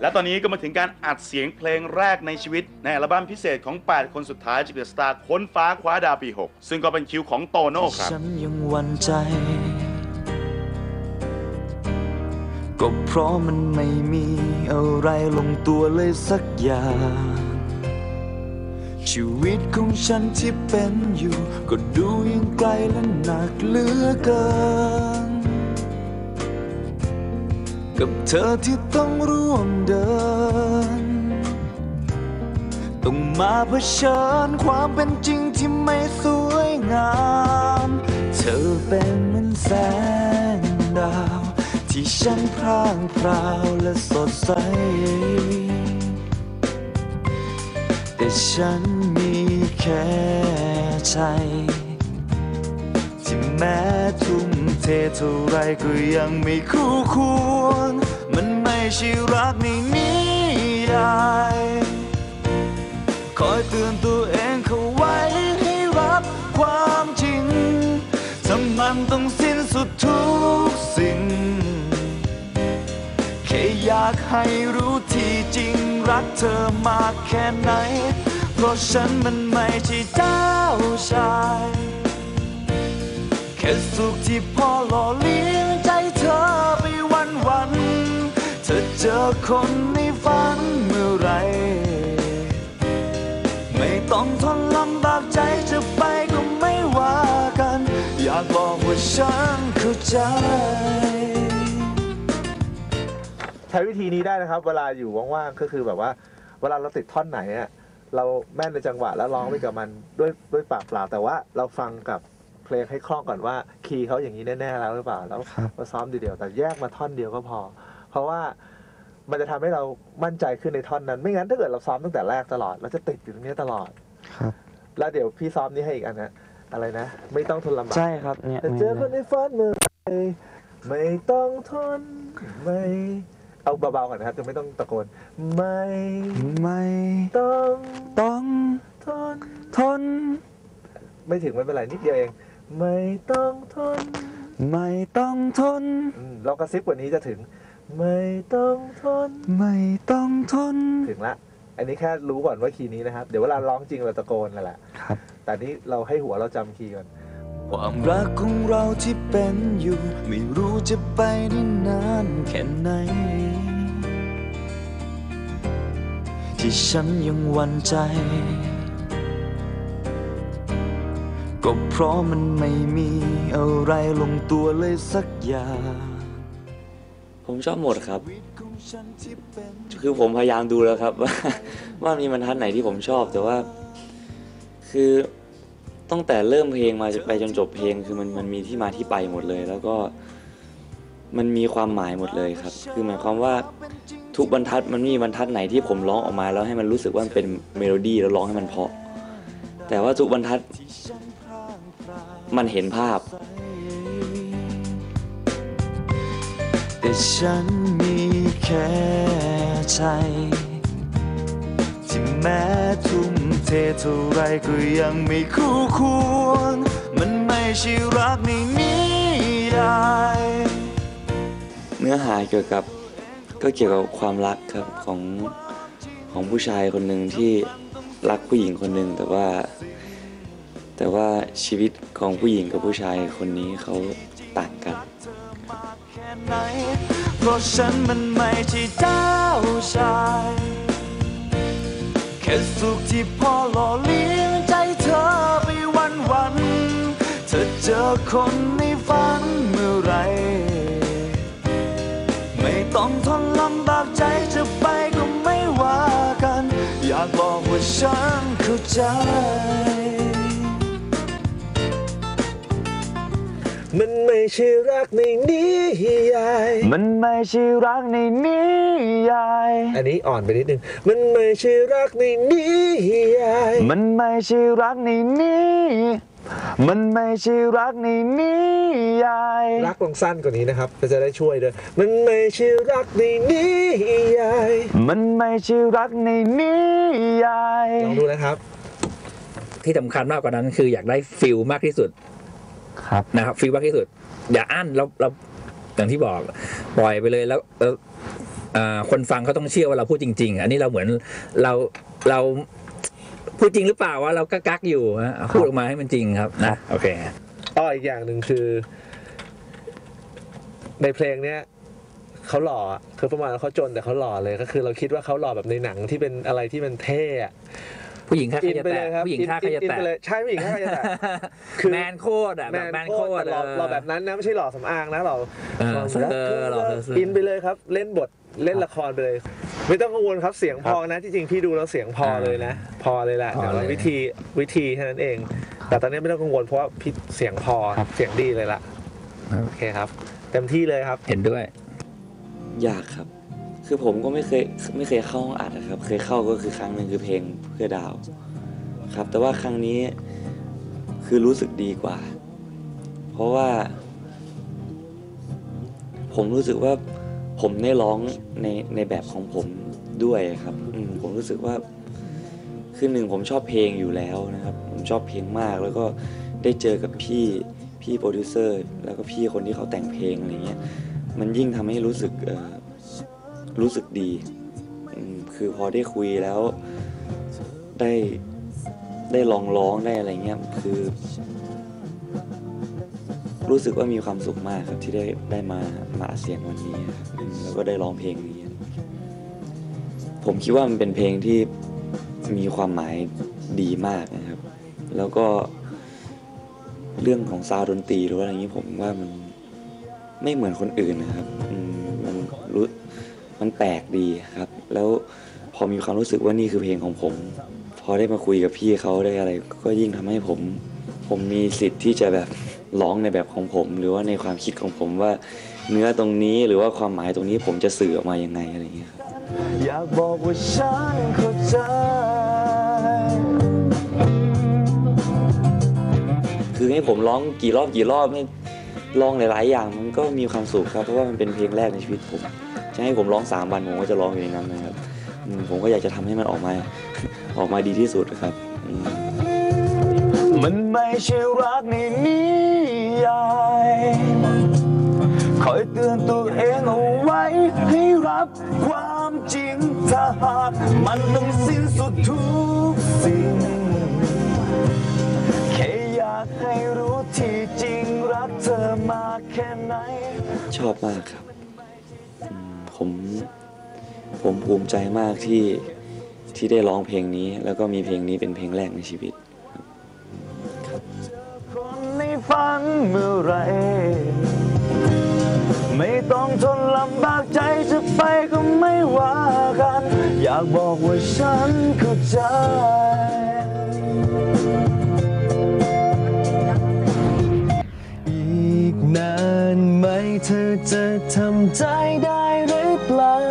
และตอนนี้ก็มาถึงการอัดเสียงเพลงแรกในชีวิต ในอัลบั้มพิเศษของ 8 คนสุดท้ายจากเดอะสตาร์ค้นฟ้าคว้าดาวปี 6 ซึ่งก็เป็นคิวของโตโน่ครับ ฉันยังวันใจ ก็เพราะมันไม่มีอะไรลงตัวเลยสักอย่าง ชีวิตของฉันที่เป็นอยู่ ก็ดูยังไกลและหนักเหลือเกิน กับเธอที่ต้องร่วมเดิน ต้องมาเผชิญความเป็นจริงที่ไม่สวยงาม เธอเป็นเหมือนแสงดาว ที่ฉันพร่างพราวและสดใส แต่ฉันมีแค่ใจที่แม้ทุ่ม ทเท่าไรก็ยังไม่คู่ควร มันไม่ใช่รักในนิยายคอยเตือนตัวเองเข้าไว้ให้รับความจริงถ้ามันต้องสิ้นสุดทุกสิ่ง แค่อยากให้รู้ที่จริงรักเธอมากแค่ไหน เพราะฉันมันไม่ใช่เจ้าชาย ค่สุขที่พอหล่อเลี้ยงใจเธอไปวันวัน เธอเจอคนในฝันเมื่อไร ไม่ต้องทนลำบากใจจะไปก็ไม่ว่ากัน อยากบอกว่าฉันเข้าใจใช้วิธีนี้ได้นะครับ เวลาอยู่ว่างๆก็คือแบบว่า เวลาเราติดท่อนไหนอะเราแม่นในจังหวะแล้วร้องไปกับมันด้วยด้วยปากเปล่าแต่ว่าเราฟังกับ เพลงให้คล่องก่อนว่าคีย์เขาอย่างนี้แน่ๆแล้วหรือเปล่าแล้วครับมาซ้อมทีเดียวแต่แยกมาท่อนเดียวก็พอ เพราะว่ามันจะทำให้เรามั่นใจขึ้นในท่อนนั้น ไม่งั้นถ้าเกิดเราซ้อมตั้งแต่แรกตลอด เราจะติดอยู่ตรงนี้ตลอดครับ แล้วเดี๋ยวพี่ซ้อมนี้ให้อีกอันนะอะไรนะ ไม่ต้องทนลำบากใช่ครับเนี่ยแต่เจอคนในฝันเมื่อไหรไม่ต้องทนไม่เอาเบาๆก่อนนะครับจะไม่ต้องตะโกนไม่ไม่ต้องต้องทนทน ไม่ถึงไม่เป็นไรนิดเดียวเอง ไม่ต้องทน ไม่ต้องทน อืมลองกระซิบกว่านี้จะถึง ไม่ต้องทน ไม่ต้องทน ถึงละ อันนี้แค่รู้ก่อนว่าคีย์นี้นะครับ เดี๋ยวเวลาร้องจริงเราตะโกนนั่นแหละ ครับ แต่นี้เราให้หัวเราจำคีย์ก่อน ความรักของเราที่เป็นอยู่ ไม่รู้จะไปได้นานแค่ไหน ที่ฉันยังหวั่นใจ ก็เพราะมันไม่มีอะไรลงตัวเลยสักอย่าง ผมชอบหมดครับ คือผมพยายามดูแล้วครับ ว่าว่ามีบรรทัดไหนที่ผมชอบแต่ว่า คือตั้งแต่เริ่มเพลงมาไปจนจบเพลงคือมันมันมีที่มาที่ไปหมดเลย แล้วก็มันมีความหมายหมดเลยครับ คือหมายความว่าทุกบรรทัดมันมีบรรทัดไหนที่ผมร้องออกมาแล้วให้มันรู้สึกว่ามันเป็นเมโลดี้แล้วร้องให้มันเพาะ แต่ว่าทุกบรรทัด มันเห็นภาพ แต่ฉันมีแค่ใจที่แม้ทุ่มเทเท่าไรก็ยังไม่คู่ควร มันไม่ใช่รักในนิยายเนื้อหาเกี่ยวกับก็เกี่ยวกับความรักครับของของผู้ชายคนหนึ่งที่รักผู้หญิงคนหนึ่งแต่ว่า แต่ว่าชีวิตของผู้หญิงกับผู้ชายคนนี้เขาต่างกันเพราะฉันมันไม่ใช่เจ้าชายแค่สุขที่พ่อหล่อเลี้ยงใจเธอไปวันวันเธอเจอคนในฝันเมื่อไร ไม่ต้องทนลำบากใจจะไปก็ไม่ว่ากัน อยากบอกว่าฉันเข้าใจ มันไม่ใช่รักในนิยายมันไม่ใช่รักในนิยาย อันนี้อ่อนไปนิดนึง มันไม่ใช่รักในนิยาย มันไม่ใช่รักในนิมันไม่ใช่รักในนิยาย รักลงสั้นกว่านี้นะครับก็จะได้ช่วยด้วย มันไม่ใช่รักในนิยาย มันไม่ใช่รักในนิยาย ลองดูนะครับ ที่สำคัญมากกว่านั้นคืออยากได้ฟิลมากที่สุด ครับนะครับฟิลมากที่สุด อย่าอั้นแล้วเราอย่างที่บอกปล่อยไปเลยแล้วแล้วอ่าคนฟังเขาต้องเชื่อว่าเราพูดจริง ๆ อันนี้เราเหมือนเราเราพูดจริงหรือเปล่าว่าเราก็กักอยู่ฮะพูดออกมาให้มันจริงครับนะโอเคต่ออีกอย่างหนึ่งคือ ในเพลงเนี้ยเขาหล่ออะคือประมาณว่าเขาจนแต่เขาหล่อเลยก็คือ เราคิดว่าเขาหล่อแบบในหนังที่เป็นอะไรที่มันเท่อะ ผู้หญิงฆ่าใครอินจะไปแตะเลยครับผู้หญิงฆ่าใครอินจะอินแตะไปเลยใช่ผู้หญิงฆ่าใครจะแตะคือแมนโคตรอะแบบแมนโคตรแต่หล่อเออหล่อแบบนั้นนะไม่ใช่หล่อสำอางนะหล่อเออเซอร์หล่อเซอร์อินไปเลยครับ เล่นบทเล่นละครไปเลย ไม่ต้องกังวลครับเสียงพอนะที่จริงพี่ดูแล้วเสียงพอเลยนะ พอเลยแหละพอแต่ว่าเลยวิธีวิธีแค่นั้นเอง แต่ตอนนี้ไม่ต้องกังวลเพราะว่าพี่เสียงพอเสียงดีเลยล่ะโอเคครับ เต็มที่เลยครับเห็นด้วย ยากครับ คือผมก็ไม่เคยไม่เคยเข้าห้องอัดนะครับ เคยเข้าก็คือครั้งหนึ่งคือเพลงเพื่อดาว ครับ แต่ว่าครั้งนี้คือรู้สึกดีกว่า เพราะว่า ผมรู้สึกว่าผมได้ร้องในในแบบของผมด้วยครับอืผมรู้สึกว่าคือหนึ่งผมชอบเพลงอยู่แล้วนะครับ ผมชอบเพลงมากแล้วก็ได้เจอกับพี่พี่โปรดิวเซอร์แล้วก็พี่คนที่เขาแต่งเพลงอะไรเงี้ยมันยิ่งทำให้รู้สึกเออ รู้สึกดี คือพอได้คุยแล้วได้ได้ลองร้องได้อะไรเงี้ยคือ รู้สึกว่ามีความสุขมากครับที่ได้ได้มามาอัดเสียงวันนี้แล้วก็ได้ร้องเพลงนี้ผมคิดว่ามันเป็นเพลงที่มีความหมายดีมากนะครับ แล้วก็เรื่องของซาวดนตรีหรือว่าอะไรอย่างนี้ผมว่ามันไม่เหมือนคนอื่นนะครับ มันรู้ มันแปลกดีครับ แล้วพอมีความรู้สึกว่านี่คือเพลงของผม พอได้มาคุยกับพี่เขาได้อะไร ก็ยิ่งทำให้ผม ผมมีสิทธิ์ที่จะแบบร้องในแบบของผม หรือว่าในความคิดของผมว่า เนื้อตรงนี้หรือว่าความหมายตรงนี้ผมจะสื่อออกมายังไงอะไรอย่างเงี้ยครับอยากบอกว่าฉันเข้าใจคือให้ผมร้องกี่รอบกี่รอบให้ร้องหลาย ๆ อย่างมันก็มีความสุขครับเพราะว่ามันเป็นเพลงแรกในชีวิตผม จะให้ผมร้องสามวันผมก็จะร้องอยู่ในนั้นนะครับอืมผมก็อยากจะทำให้มันออกมาออกมาดีที่สุดครับอืมมันไม่ใช่รักในนิยายคอยเตือนตัวเองเอาไว้ ให้รับความจริงถ้าหากมันต้องสิ้นสุดทุกสิ่ง แค่อยากให้รู้ที่จริงรักเธอมากแค่ไหน ชอบมากครับอืม ผมผมภูมิใจมากที่ที่ได้ร้องเพลงนี้ แล้วก็มีเพลงนี้เป็นเพลงแรกในชีวิตครับคนในฝันเมื่อไร ไม่ต้องทนลำบากใจจะไปก็ไม่ว่ากัน อยากบอกว่าฉันเข้าใจ อีกนานไหมเธอจะทำใจได้